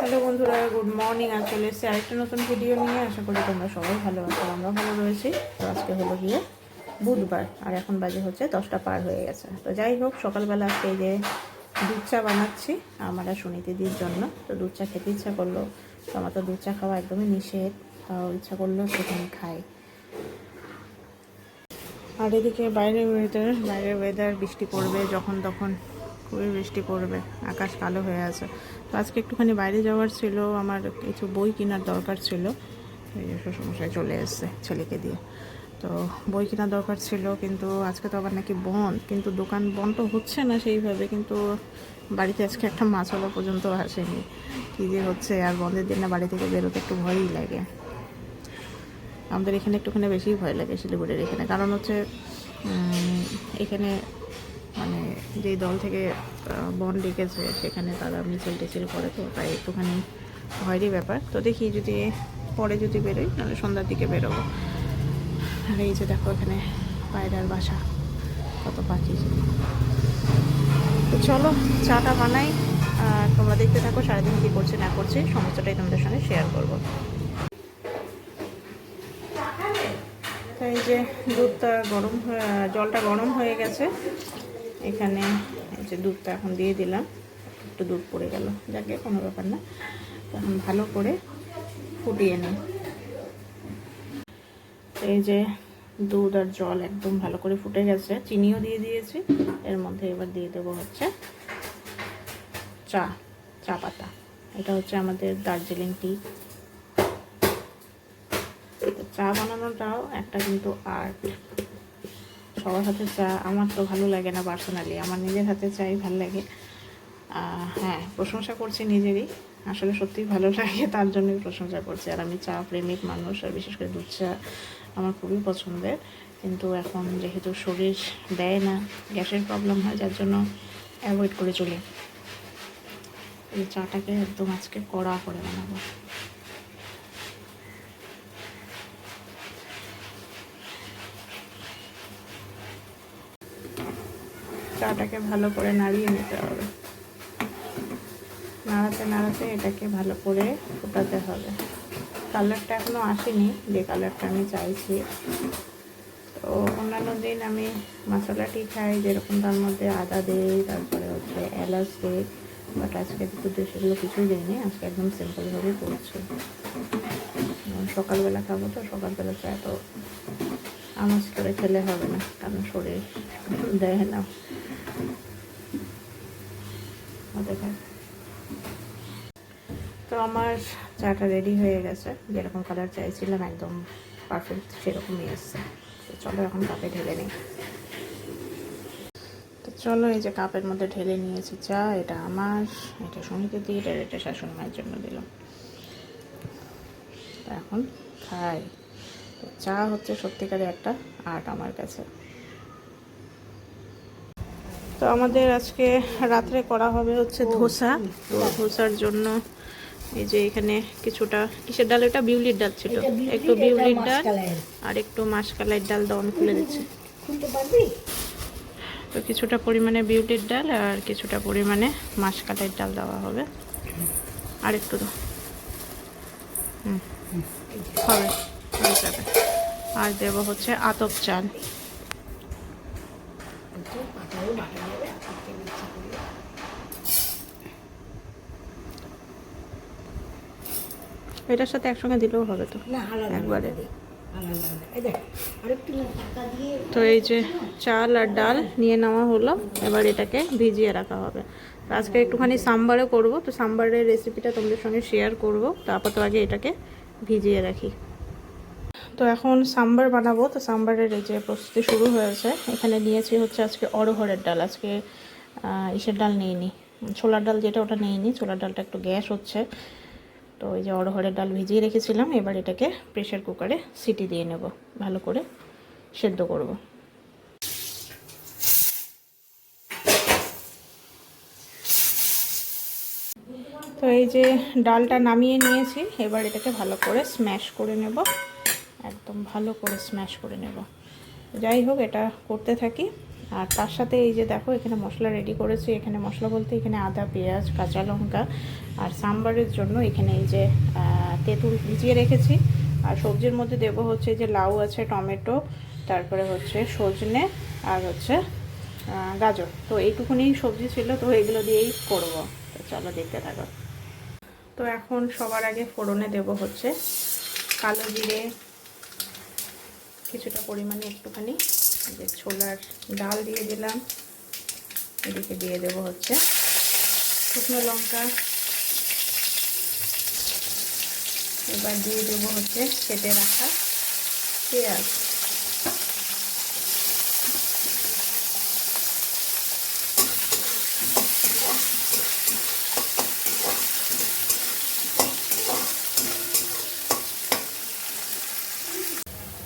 Hello বন্ধুরা good morning আর চলে এসেছি আরেকটা নতুন ভিডিও নিয়ে আশা করি তোমরা সবাই ভালো আছো আমরা ভালো রয়েছি। তো আজকে হলো গিয়ে বুধবার, আর এখন বাজে হচ্ছে দশটা পার হয়ে গেছে। তো যাই হোক, সকালবেলা আজকে যে দুধ চা বানাচ্ছি আমার আর সুনীতিদির জন্য। তো দুধ চা খেতে ইচ্ছা করল, তো আমার তো দুধ চা খাওয়া একদমই নিষেধ তাও ইচ্ছা করল, সেখানে খাই। আর এদিকে বাইরের ওয়েদার বাইরের ওয়েদার বৃষ্টি পড়বে যখন তখন। খুবই বৃষ্টি পড়বে, আকাশ কালো হয়ে আছে। তো আজকে একটুখানি বাইরে যাওয়ার ছিল, আমার কিছু বই কেনার দরকার ছিল। এই শ্বশুরমশাই চলে এসছে ছেলেকে দিয়ে। তো বই কেনার দরকার ছিল, কিন্তু আজকে তো আবার নাকি বন্ধ কিন্তু দোকান বন্ধ তো হচ্ছে না সেইভাবে, কিন্তু বাড়িতে আজকে একটা মাছওয়ালা পর্যন্ত আসেনি। কী যে হচ্ছে, আর বন্ধের দিন না, বাড়ি থেকে বেরোতে একটু ভয়ই লাগে। আমাদের এখানে একটুখানি বেশিই ভয় লাগে শিলিগুড়ির এখানে। কারণ হচ্ছে এখানে মানে যেই দল থেকে বন ডেকেছে সেখানে তারা মিছিল টিছিল করে তো, তাই একটুখানি ভয়েরই ব্যাপার। তো দেখি যদি পরে যদি বেরোই, তাহলে সন্ধ্যার দিকে বেরোবো। আর এই যে দেখো এখানে পায়রার বাসা, কত পাখি। তো চলো, চাটা বানাই। আর তোমরা দেখতে থাকো, সারাদিন কী করছি না করছি, সমস্তটাই তোমাদের সঙ্গে শেয়ার করব। তো এই যে দুধটা গরম জলটা গরম হয়ে গেছে। এখানে যে দুধটা এখন দিয়ে দিলাম। একটু দুধ পড়ে গেল। যাকে কোনো ব্যাপার না। এখন ভালো করে ফুটিয়ে নিই। এই যে দুধ আর জল একদম ভালো করে ফুটে গেছে। চিনিও দিয়ে দিয়েছি। এর মধ্যে এবার দিয়ে দেবো হচ্ছে চা চা পাতা। এটা হচ্ছে আমাদের দার্জিলিং টি চা বানানোটাও একটা কিন্তু আর্ট। সবার হাতে চা, আমার তো ভালো লাগে না পার্সোনালি আমার নিজের হাতে চাই ভালো লাগে। হ্যাঁ প্রশংসা করছি নিজেরই, আসলে সত্যিই ভালো লাগে, তার জন্যই প্রশংসা করছি। আর আমি চা প্রেমিক মানুষ, আর বিশেষ করে দুধ চা আমার খুবই পছন্দের। কিন্তু এখন যেহেতু শরীর দেয় না, গ্যাসের প্রবলেম হয়, যার জন্য অ্যাভয়েড করে চলি। এই চাটাকে একদম আজকে কড়া করে বানাবো। চাটাকে ভালো করে নাড়িয়ে নিতে হবে। নাড়াতে নাড়াতে এটাকে ভালো করে ফোটাতে হবে। কালারটা এখনও আসেনি, যে কালারটা আমি চাইছি। তো অন্যান্য দিন আমি মশলাটি খাই, যেরকম তার মধ্যে আদা দিই তারপরে হচ্ছে এলাচ দিই বাট আজকে দুধে সেগুলো কিছুই দিইনি, আজকে একদম সিম্পলভাবেই করছি। সকালবেলা খাব তো, সকালবেলা চা তো আমাজ করে খেলে হবে না, কারণ শরীর দেয় না। থাকে তো আমার চাটা রেডি হয়ে গেছে। যেরকম কালার চাইছিলাম, একদম পারফেক্ট সেরকমই এসছে। তো চলো এখন কাপে ঢেলে নিই। তো চলো এই যে কাপের মধ্যে ঢেলে নিয়েছি চা, এটা আমার, এটা সমিতি দিয়ে, এটা এটা শাশুড়ি মায়ের জন্য দিলাম। এখন খাই। চা হচ্ছে সত্যিকারের একটা আর্ট আমার কাছে। তো আমাদের আজকে রাত্রে করা হবে হচ্ছে ধোসা। তো ধোসার জন্য এই যে এখানে কিছুটা কিসের ডাল? এটা বিউলির ডাল ছিল। একটু বিউলির ডাল আর একটু মাসকালাইয়ের ডাল আমি খুলে দিচ্ছে। তো কিছুটা পরিমাণে বিউলির ডাল আর কিছুটা পরিমাণে মাসকালাইয়ের ডাল দেওয়া হবে। আর একটু হুম হবে আর দেবো হচ্ছে আতপ চাল। এটার সাথে একসঙ্গে দিলেও হবে তো। একবারে। তো এই যে চাল আর ডাল নিয়ে নেওয়া হলো এবার এটাকে ভিজিয়ে রাখা হবে। আজকে একটুখানি সাম্বারও করব তো সাম্বারের রেসিপিটা তোমাদের সঙ্গে শেয়ার করব তো আপাতত আগে এটাকে ভিজিয়ে রাখি। তো এখন সাম্বার বানাবো। তো সাম্বারের এই যে প্রস্তুতি শুরু হয়েছে। এখানে নিয়েছি হচ্ছে আজকে অরহরের ডাল। আজকে ইসের ডাল নিইনি। ছোলার ডাল যেটা ওটা নিইনি। ছোলার ডালটা একটু গ্যাস হচ্ছে। তো এই যে অরহরের ডাল ভিজিয়ে রেখেছিলাম। এবার এটাকে প্রেশার কুকারে সিটি দিয়ে নেব। ভালো করে সেদ্ধ করব। তো এই যে ডালটা নামিয়ে নিয়েছি। এবার এটাকে ভালো করে স্ম্যাশ করে নেব। একদম ভালো করে স্ম্যাশ করে নেব। যাই হোক, এটা করতে থাকি। আর তার সাথে এই যে দেখো, এখানে মশলা রেডি করেছি। এখানে মশলা বলতে এখানে আদা, পেঁয়াজ, কাঁচা লঙ্কা আর সাম্বারের জন্য এখানে এই যে তেঁতুল ভিজিয়ে রেখেছি। আর সবজির মধ্যে দেবো হচ্ছে যে লাউ আছে, টমেটো, তারপরে হচ্ছে সজনে আর হচ্ছে গাজর। তো এইটুকুনি সবজি ছিল, তো এগুলো দিয়েই করব। তো চলো দেখতে থাকো। তো এখন সবার আগে ফোড়নে দেব হচ্ছে কালো জিরে কিছুটা পরিমাণে একটুখানি যে ছোলার ডাল দিয়ে দিলাম। এদিকে দিয়ে দেব হচ্ছে শুকনো লঙ্কা। এবার দিয়ে দেব হচ্ছে কেটে রাখা পেঁয়াজ।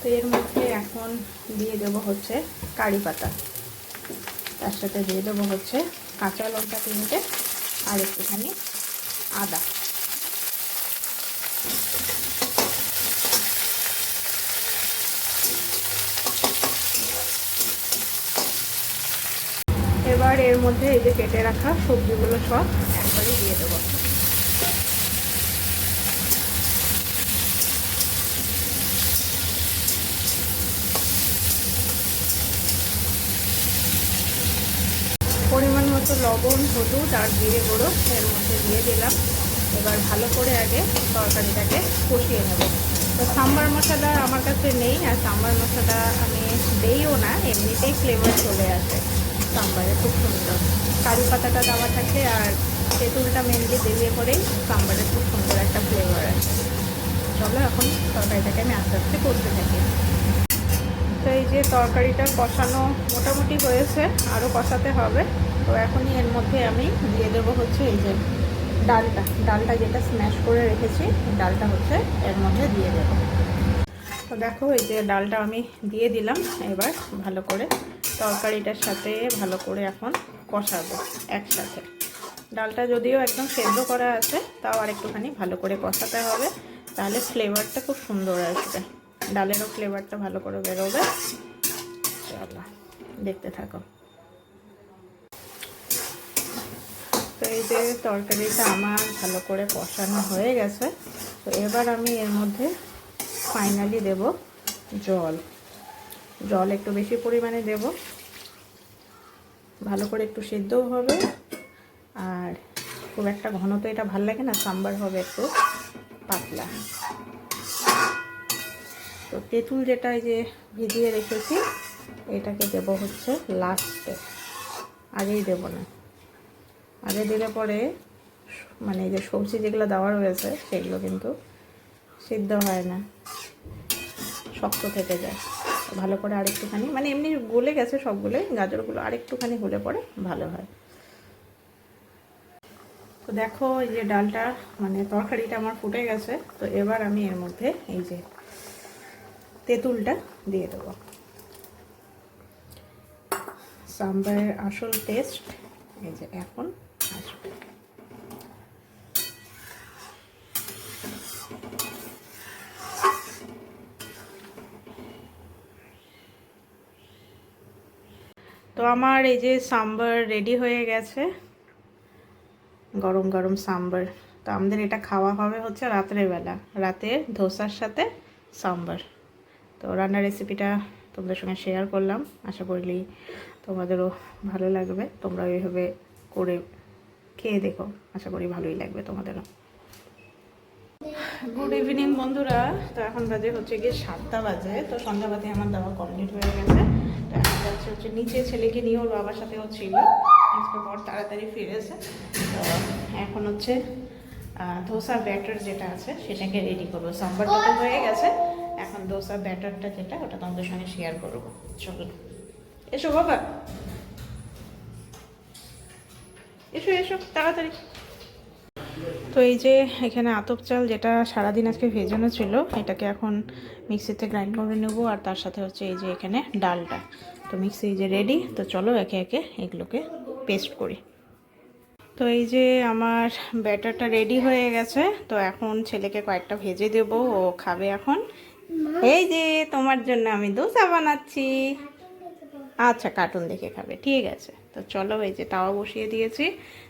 তো এর দিয়ে দেবো হচ্ছে কারি পাতা। তার সাথে দিয়ে দেবো হচ্ছে কাঁচা লঙ্কা তিনটে আর একটুখানি আদা। এবার এর মধ্যে এই যে কেটে রাখা সবজিগুলো সব একবারই দিয়ে দেবো পরিমাণ মতো লবণ, হলুদ আর জিরে গুঁড়ো এর মধ্যে দিয়ে দিলাম। এবার ভালো করে আগে তরকারিটাকে কষিয়ে নেব। তো সাম্বার মশলা আমার কাছে নেই, আর সাম্বার মশলা আমি দেইও না, এমনিতেই ফ্লেভার চলে আসে সাম্বারে, খুব সুন্দর। কারি পাতাটা দেওয়া থাকে আর তেঁতুলটা মেনলি দিলে পরেই সাম্বারে খুব সুন্দর একটা ফ্লেভার আছে চলো এখন তরকারিটাকে আমি আস্তে আস্তে করতে থাকি। তো এই যে তরকারিটা কষানো মোটামুটি হয়েছে আরও কষাতে হবে। তো এখনই এর মধ্যে আমি দিয়ে দেবো হচ্ছে এই যে ডালটা। ডালটা যেটা স্ম্যাশ করে রেখেছি ডালটা হচ্ছে এর মধ্যে দিয়ে দেবো। তো দেখো এই যে ডালটা আমি দিয়ে দিলাম, এবার ভালো করে তরকারিটার সাথে ভালো করে এখন কষাবো একসাথে। ডালটা যদিও একদম সেদ্ধ করা আছে, তাও আর একটুখানি ভালো করে কষাতে হবে, তাহলে ফ্লেভারটা খুব সুন্দর আসবে। ডালেরও ফ্লেভারটা ভালো করে বেরোবে। চলো দেখতে থাকো। তো এই যে তরকারিটা আমার ভালো করে কষানো হয়ে গেছে। তো এবার আমি এর মধ্যে ফাইনালি দেব জল। জল একটু বেশি পরিমাণে দেব। ভালো করে একটু সেদ্ধও হবে। আর খুব একটা ঘন তো এটা ভালো লাগে না, সাম্বার হবে একটু পাতলা। তো তেঁতুল যেটা যে ভিজিয়ে রেখেছি, এটাকে দেব হচ্ছে লাস্টে আগেই দেব না। আগে দিলে পরে মানে যে সবজি যেগুলো দেওয়া রয়েছে, সেগুলো কিন্তু সিদ্ধ হয় না। শক্ত থেকে যায়। ভালো করে আরেকটুখানি মানে এমনি গলে গেছে সবগুলোই গাজরগুলো আরেকটুখানি হলে পরে ভালো হয়। তো দেখো এই যে ডালটা মানে তরকারিটা আমার ফুটে গেছে, তো এবার আমি এর মধ্যে এই যে তেঁতুলটা দিয়ে দেবো। সাম্বারের আসল টেস্ট এই যে এখন তো আমার এই যে সাম্বার রেডি হয়ে গেছে। গরম গরম সাম্বার। তো আমাদের এটা খাওয়া হবে হচ্ছে রাত্রেবেলা রাতে ধোসার সাথে সাম্বার। তো রান্নার রেসিপিটা তোমাদের সঙ্গে শেয়ার করলাম। আশা করি তোমাদেরও ভালো লাগবে। তোমরা এইভাবে করে খেয়ে দেখো। আশা করি ভালোই লাগবে তোমাদেরও। গুড ইভিনিং বন্ধুরা। তো এখন বাজে হচ্ছে গিয়ে সাতটা বাজে। তো সন্ধ্যাবাতি আমার দাওয়া কমপ্লিট হয়ে গেছে। তো এখন যাচ্ছে হচ্ছে নিচে ছেলেকে নিয়ে ওর বাবার সাথেও ছিল। আজকে পর তাড়াতাড়ি ফিরেছে তো এখন হচ্ছে ধোসা ব্যাটার যেটা আছে, সেটাকে রেডি করব। সাম্বারটা তো হয়ে গেছে। এখন ধোসা ব্যাটারটা যেটা, ওটা তোমাদের সঙ্গে শেয়ার করব। চলো এসো বাবা। এসো এসো, তাড়াতাড়ি। তো এই যে এখানে আতপ চাল, যেটা সারাদিন আজকে ভেজানো ছিল, এটাকে এখন মিক্সিতে গ্রাইন্ড করে নেব, আর তার সাথে হচ্ছে এই যে এখানে ডালটা। তো মিক্সি এই যে রেডি তো চলো একে একে এগুলোকে পেস্ট করি। তো এই যে আমার ব্যাটারটা রেডি হয়ে গেছে, তো এখন ছেলেকে কয়েকটা ভেজে দেব, ও খাবে এখন। এই যে তোমার জন্য আমি দোসা বানাচ্ছি। আচ্ছা কার্টুন দেখে খাবে, ঠিক আছে। তো চলো এই যে তাওয়া বসিয়ে দিয়েছি।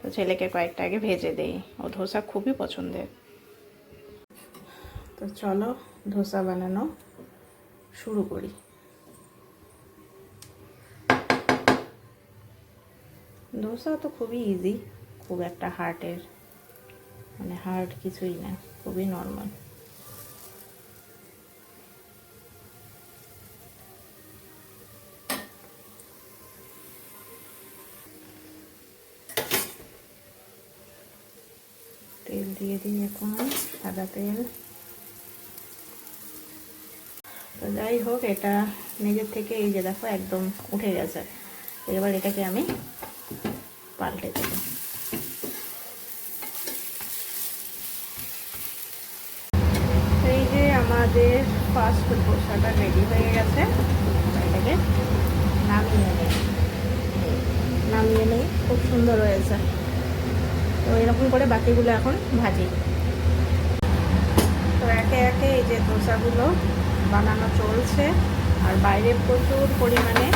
তো ছেলেকে কয়েকটা আগে ভেজে দেই। ও ধোসা খুবই পছন্দের। তো চলো ধোসা বানানো শুরু করি। ধোসা তো খুবই ইজি খুব একটা হার্টের মানে হার্ড কিছুই না, খুবই নর্মাল দিয়ে দিই এখন সাদা তেল। তো যাই হোক, এটা নিজের থেকে এই যে দেখো একদম উঠে গেছে। এবার এটাকে আমি পাল্টে দেব। এই যে আমাদের ফার্স্ট ধোসাটা রেডি হয়ে গেছে। এটাকে নামিয়ে নেই নামিয়ে নেই, খুব সুন্দর হয়েছে। তো এরকম করে বাকিগুলো এখন ভাজি। তো একে একে এই যে দোসাগুলো বানানো চলছে আর বাইরে প্রচুর পরিমাণে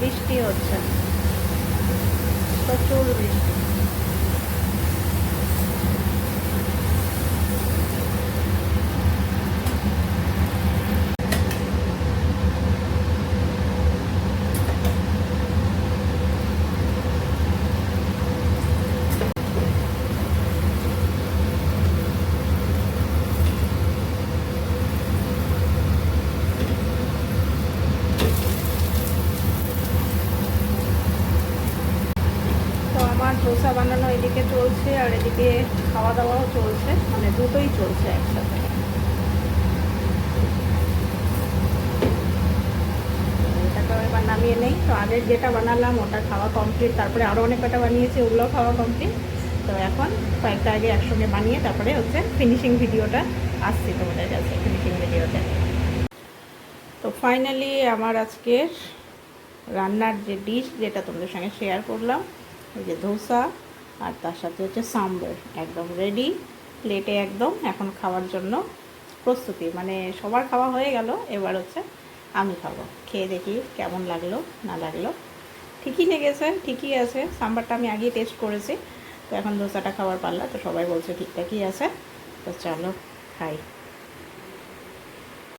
বৃষ্টি হচ্ছে। প্রচুর বৃষ্টি তো আমার ধোসা বানানো এদিকে চলছে আর এদিকে খাওয়া দাওয়াও চলছে মানে দুটোই চলছে একসাথে। এটাকে এবার নামিয়ে নেই, তো আগের যেটা বানালাম ওটা খাওয়া কমপ্লিট তারপরে আরও অনেক কটা বানিয়েছি, ওগুলোও খাওয়া কমপ্লিট তো এখন কয়েকটা আগে একসঙ্গে বানিয়ে তারপরে হচ্ছে ফিনিশিং ভিডিওটা আসছি তোমাদের কাছে ফিনিশিং ভিডিওতে তো ফাইনালি আমার আজকের রান্নার যে ডিশ যেটা তোমাদের সঙ্গে শেয়ার করলাম, ওই যে ধোসা আর তার সাথে হচ্ছে সাম্বার, একদম রেডি প্লেটে একদম এখন খাওয়ার জন্য প্রস্তুতি। মানে সবার খাওয়া হয়ে গেল, এবার হচ্ছে আমি খাব। খেয়ে দেখি কেমন লাগল, না লাগল। ঠিকই লেগেছে, ঠিকই আছে। সাম্বারটা আমি আগেই টেস্ট করেছি। তো এখন দোসাটা খাবার পারলা তো সবাই বলছে ঠিকঠাকই আছে। তো চলো, খাই।